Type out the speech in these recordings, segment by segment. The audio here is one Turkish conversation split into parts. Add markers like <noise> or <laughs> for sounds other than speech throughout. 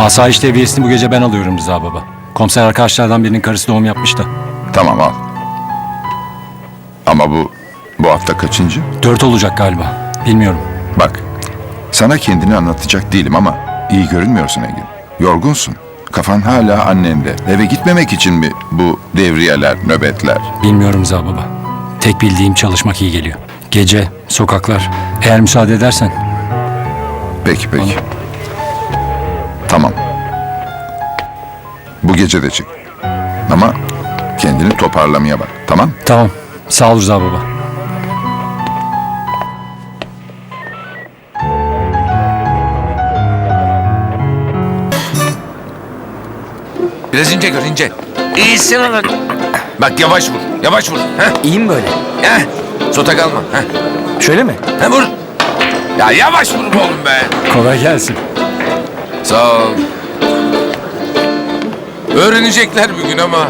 Asayiş devriyesini bu gece ben alıyorum Rıza baba. Komiser arkadaşlardan birinin karısı doğum yapmış da. Tamam al. Ama bu bu hafta kaçıncı? Dört olacak galiba. Bilmiyorum. Bak sana kendini anlatacak değilim ama iyi görünmüyorsun Engin. Yorgunsun. Kafan hala annende. Eve gitmemek için mi bu devriyeler, nöbetler? Bilmiyorum Rıza baba. Tek bildiğim çalışmak iyi geliyor. Gece, sokaklar. Eğer müsaade edersen. Peki peki. Tamam. Bu gece de çık. Ama kendini toparlamaya bak. Tamam? Tamam. Sağ ol Rıza baba. Biraz ince gör ince. İyisin lan. Bak yavaş vur. Yavaş vur. Heh. İyi mi böyle? Heh. Sota kalma. Heh. Şöyle mi? Heh, vur. Ya yavaş vur oğlum be. Kolay gelsin. Sağ ol. Öğrenecekler bir gün ama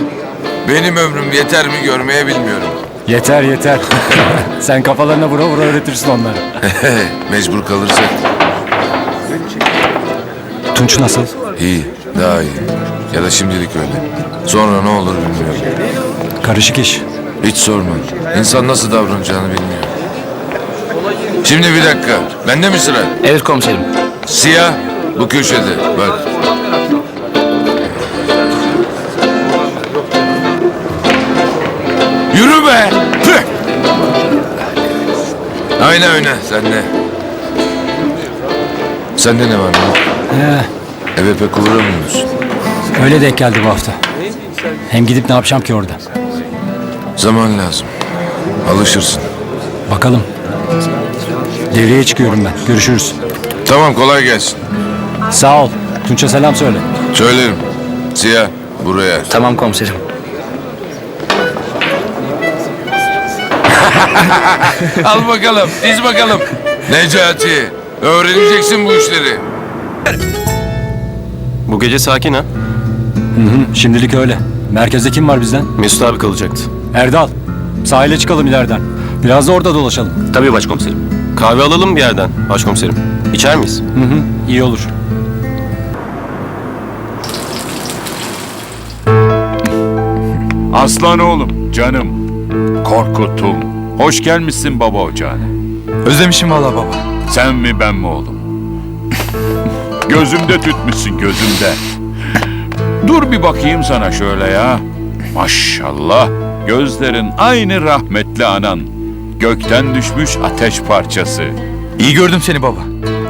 benim ömrüm yeter mi görmeye bilmiyorum. Yeter yeter. <laughs> Sen kafalarına vura vura öğretirsin onları. <laughs> Mecbur kalırsak Tunç nasıl? iyi, daha iyi. Ya da şimdilik öyle. Sonra ne olur bilmiyorum. Karışık iş. Hiç sorma. İnsan nasıl davranacağını bilmiyor. Şimdi bir dakika. Bende mi sıra? Evet komiserim. Siyah bu köşede. Bak. Yürü be! Püh! Ayna oyna sen de. Sende ne var lan? He, Eve pek uğramıyor musun? öyle denk geldi bu hafta. Hem gidip ne yapacağım ki orada? Zaman lazım. Alışırsın. Bakalım. Devreye çıkıyorum ben. Görüşürüz. Tamam kolay gelsin. Sağ ol. Tunç'a selam söyle. Söylerim. Siyah buraya. Tamam komiserim. <laughs> Al bakalım, diz bakalım. Necati, öğreneceksin bu işleri. Bu gece sakin ha. Hı, şimdilik öyle. Merkezde kim var bizden? Mesut abi kalacaktı. Erdal. Sahile çıkalım ileriden. Biraz da orada dolaşalım. Tabii başkomiserim. Kahve alalım bir yerden başkomiserim. İçer miyiz? Hı hı, iyi olur. Aslan oğlum, canım. Korkuttum. Hoş gelmişsin baba ocağına. Özlemişim valla baba. Sen mi ben mi oğlum? <laughs> gözümde tütmüşsün gözümde. Dur bir bakayım sana şöyle ya. Maşallah. Gözlerin aynı rahmetli anan. Gökten düşmüş ateş parçası. İyi gördüm seni baba.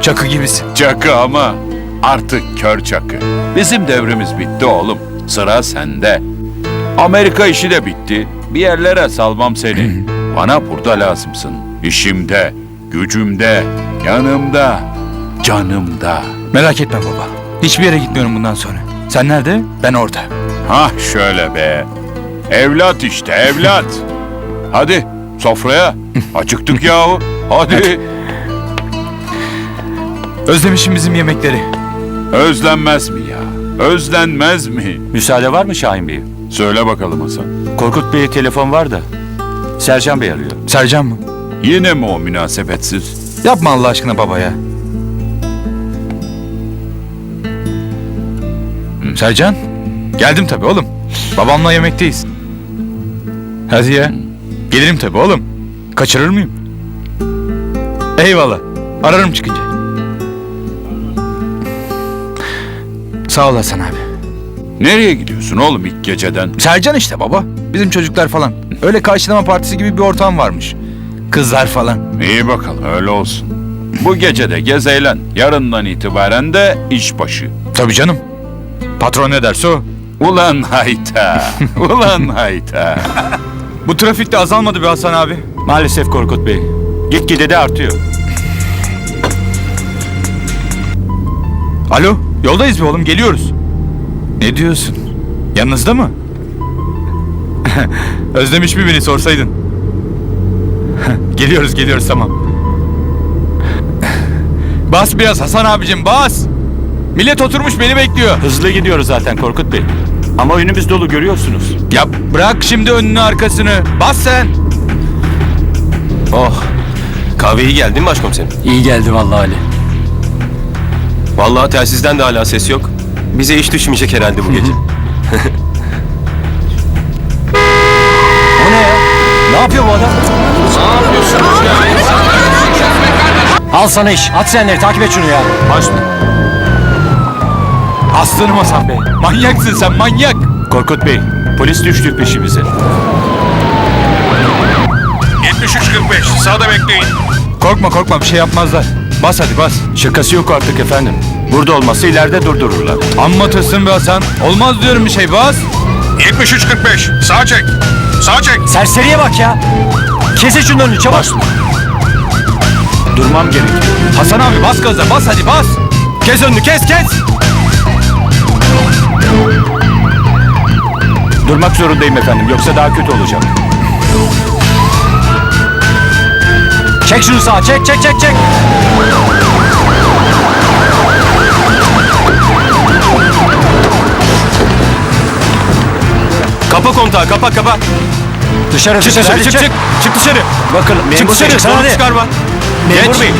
Çakı gibisin. Çakı ama artık kör çakı. Bizim devrimiz bitti oğlum. Sıra sende. Amerika işi de bitti. Bir yerlere salmam seni. <laughs> Bana burada lazımsın. İşimde, gücümde, yanımda, canımda. Merak etme baba. Hiçbir yere gitmiyorum bundan sonra. Sen nerede? Ben orada. Hah şöyle be. Evlat işte evlat. Hadi sofraya. Acıktık yahu. Hadi. Özlemişim bizim yemekleri. Özlenmez mi ya? Özlenmez mi? Müsaade var mı Şahin Bey? Söyle bakalım Hasan. Korkut Bey'e telefon var da. Sercan Bey arıyor. Sercan mı? Yine mi o münasebetsiz? Yapma Allah aşkına baba ya. Sercan? Geldim tabii oğlum. Babamla yemekteyiz. Hadi ya. Gelirim tabii oğlum. Kaçırır mıyım? Eyvallah. Ararım çıkınca. Sağ ol Hasan abi. Nereye gidiyorsun oğlum ilk geceden? Sercan işte baba. Bizim çocuklar falan. Öyle karşılama partisi gibi bir ortam varmış. Kızlar falan. İyi bakalım öyle olsun. Bu gece de gez eğlen. Yarından itibaren de iş başı. Tabii canım. Patron ne derse o. Ulan hayta. <laughs> Ulan hayta. Bu trafikte azalmadı be Hasan abi. Maalesef Korkut Bey. Gitgide de artıyor. Alo, yoldayız be oğlum, geliyoruz. Ne diyorsun? Yanınızda mı? <laughs> Özlemiş mi beni sorsaydın? <laughs> geliyoruz, geliyoruz tamam. <laughs> bas biraz Hasan abicim, bas. Millet oturmuş beni bekliyor. Hızlı gidiyoruz zaten Korkut Bey. Ama önümüz dolu görüyorsunuz. Ya bırak şimdi önünü arkasını. Bas sen. Oh. Kahve iyi geldi mi başkomiserim? İyi geldi vallahi Ali. Vallahi telsizden de hala ses yok. Bize iş düşmeyecek herhalde bu gece. Ne yapıyor bu adam? Al sana iş. At senleri takip et şunu ya. Aslanım Hasan Bey. Manyaksın sen manyak. Korkut Bey, polis düştü peşimize. 7345 sağda bekleyin. Korkma korkma bir şey yapmazlar. Bas hadi bas. Şakası yok artık efendim. Burada olmazsa ileride durdururlar. Amma be Hasan. Olmaz diyorum bir şey bas. 7345 sağ çek. Sağ çek. Serseriye bak ya. Kesin şunun önünü çabuk. Durmam gerek. Hasan abi bas gaza bas hadi bas. Kes önünü kes kes. Durmak zorundayım efendim yoksa daha kötü olacak. Çek şunu sağa. Çek çek çek çek. Kapa kontağı kapa kapa. Dışarı Çık dışarı. çık çık. çık. Dışarı. Bakalım. Çık memur dışarı. bey, Sorun hadi. çıkarma. Memur Geç. bey.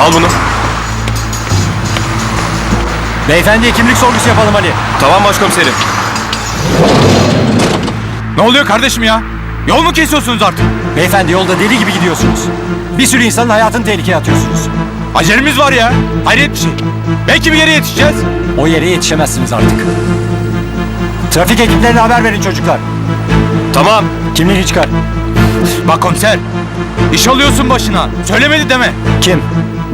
Al bunu. Beyefendiye kimlik sorgusu yapalım Ali. Tamam başkomiserim. Ne oluyor kardeşim ya? Yol mu kesiyorsunuz artık? Beyefendi yolda deli gibi gidiyorsunuz. Bir sürü insanın hayatını tehlikeye atıyorsunuz. Acelemiz var ya. Hayret bir şey. Belki bir yere yetişeceğiz. O yere yetişemezsiniz artık. Trafik ekiplerine haber verin çocuklar. Tamam. Kimliğini çıkar. Bak komiser. İş alıyorsun başına. Söylemedi deme. Kim?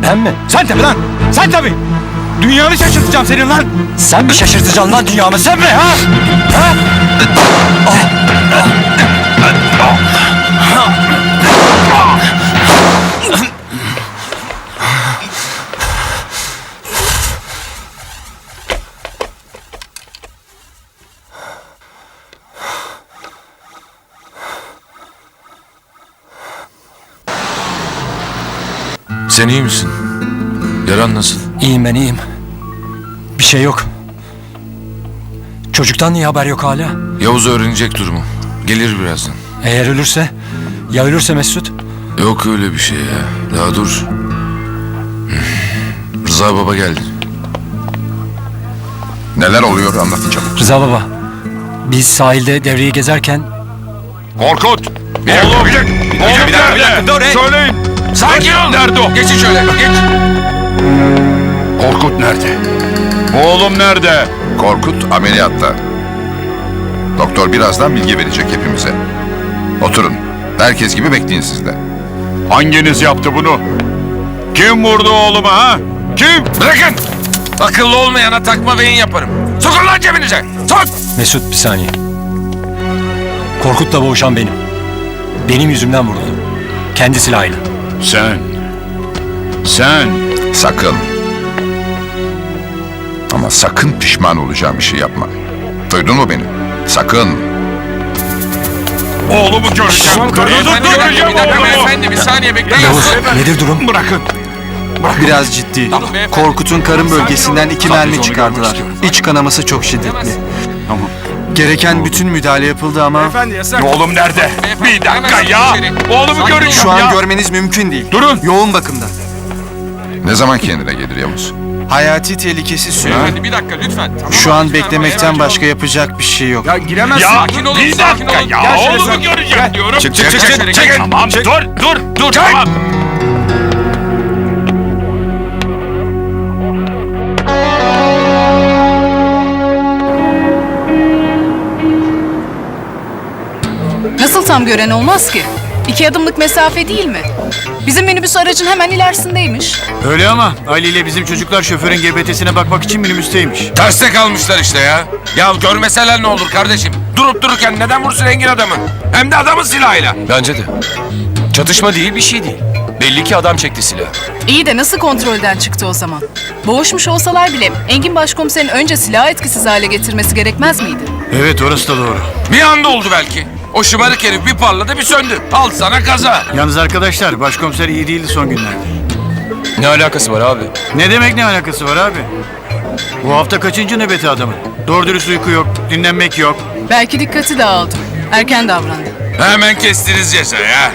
Ben mi? Sen tabii lan. Sen tabii. Dünyanı şaşırtacağım senin lan. Sen mi şaşırtacaksın lan dünyamı sen mi ha? Ha? Sen iyi misin? Yaran nasıl? İyiyim ben iyiyim. Bir şey yok. Çocuktan niye haber yok hala? Yavuz öğrenecek durumu. Gelir birazdan. Eğer ölürse? Ya ölürse Mesut? Yok öyle bir şey ya. Daha dur. Rıza baba geldi. Neler oluyor anlatacağım. Rıza baba. Biz sahilde devreyi gezerken Korkut. Bir dakika Oğlum, bir dakika. Bir dakika, bir dakika, dur, hey. Söyleyin. Sakin ol. Nerede o? Geçin şöyle. Geç. Korkut nerede? Oğlum nerede? Korkut ameliyatta. Doktor birazdan bilgi verecek hepimize. Oturun. Herkes gibi bekleyin siz de. Hanginiz yaptı bunu? Kim vurdu oğluma ha? Kim? Bırakın. Akıllı olmayana takma beyin yaparım. Sokun lan cebinize. Sok. Mesut bir saniye. Korkut'la boğuşan benim. Benim yüzümden vuruldu. Kendi silahıyla. Sen. Sen. Sakın. Ama sakın pişman olacağım işi yapma. Duydun mu beni? Sakın. Oğlumu göreceğim. Dur dur dur göreceğim oğlumu. bir saniye bekleyin. Yavuz nedir durum? Bırakın. Biraz ciddi. Korkut'un karın bölgesinden iki mermi çıkardılar. İç kanaması çok şiddetli. Tamam. Gereken bütün müdahale yapıldı ama Oğlum nerede? Bir dakika ya. Oğlumu göreceğim şu an ya. görmeniz mümkün değil. Durun. Yoğun bakımda. Ne zaman kendine gelir Yavuz? Hayati tehlikesi sürüyor. Bir dakika lütfen. Şu an beklemekten başka yapacak bir şey yok. Ya bir dakika ya. Oğlumu göreceğim diyorum. Çık çık çık çık. çık. Tamam dur dur dur tamam. Tam gören olmaz ki? İki adımlık mesafe değil mi? Bizim minibüs aracın hemen ilerisindeymiş. Öyle ama Ali ile bizim çocuklar şoförün GBT'sine bakmak için minibüsteymiş. Terste kalmışlar işte ya. Ya görmeseler ne olur kardeşim? Durup dururken neden vursun Engin adamı? Hem de adamın silahıyla. Bence de. Çatışma değil bir şey değil. Belli ki adam çekti silah. İyi de nasıl kontrolden çıktı o zaman? Boğuşmuş olsalar bile Engin Başkomiserin önce silahı etkisiz hale getirmesi gerekmez miydi? Evet orası da doğru. Bir anda oldu belki. O şımarık herif bir parladı bir söndü. Al sana kaza. Yalnız arkadaşlar başkomiser iyi değildi son günlerde. Ne alakası var abi? Ne demek ne alakası var abi? Bu hafta kaçıncı nöbeti adamın? Doğru dürüst uyku yok, dinlenmek yok. Belki dikkati dağıldı. Erken davrandı. Hemen kestiniz ceza ya.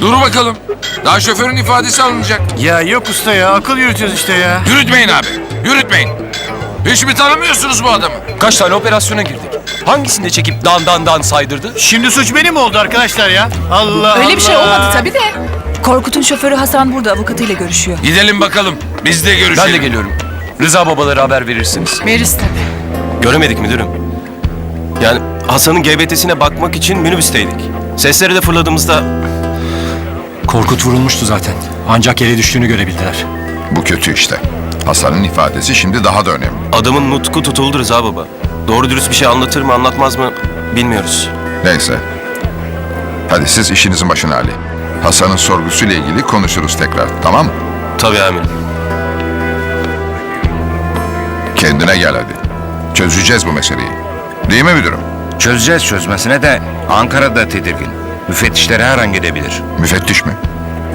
Dur bakalım. Daha şoförün ifadesi alınacak. Ya yok usta ya akıl yürütüyoruz işte ya. Yürütmeyin abi. Yürütmeyin. Hiç mi tanımıyorsunuz bu adamı? Kaç tane operasyona girdik? Hangisinde çekip dan dan dan saydırdı? Şimdi suç benim oldu arkadaşlar ya. Allah Öyle bir şey Allah. olmadı tabii de. Korkut'un şoförü Hasan burada avukatıyla görüşüyor. Gidelim bakalım. Biz de görüşelim. Ben de geliyorum. Rıza babalara haber verirsiniz. Veririz tabii. Göremedik müdürüm. Yani Hasan'ın GBT'sine bakmak için minibüsteydik. Sesleri de fırladığımızda Korkut vurulmuştu zaten. Ancak yere düştüğünü görebildiler. Bu kötü işte. Hasan'ın ifadesi şimdi daha da önemli. Adamın nutku tutuldu Rıza baba. Doğru dürüst bir şey anlatır mı anlatmaz mı bilmiyoruz. Neyse. Hadi siz işinizin başına Ali. Hasan'ın sorgusuyla ilgili konuşuruz tekrar. Tamam mı? Tabii amirim. Kendine gel hadi. Çözeceğiz bu meseleyi. Değil mi müdürüm? Çözeceğiz çözmesine de Ankara'da tedirgin. Müfettişlere her an gidebilir. Müfettiş mi?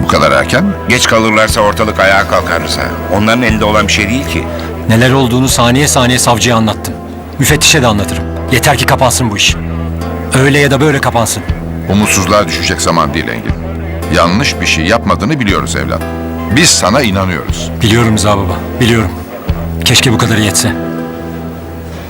Bu kadar erken mi? Geç kalırlarsa ortalık ayağa kalkar Rıza. Onların elinde olan bir şey değil ki. Neler olduğunu saniye saniye savcıya anlattım. Müfettişe de anlatırım. Yeter ki kapansın bu iş. Öyle ya da böyle kapansın. Umutsuzluğa düşecek zaman değil Engin. Yanlış bir şey yapmadığını biliyoruz evlat. Biz sana inanıyoruz. Biliyorum Rıza baba, biliyorum. Keşke bu kadarı yetse.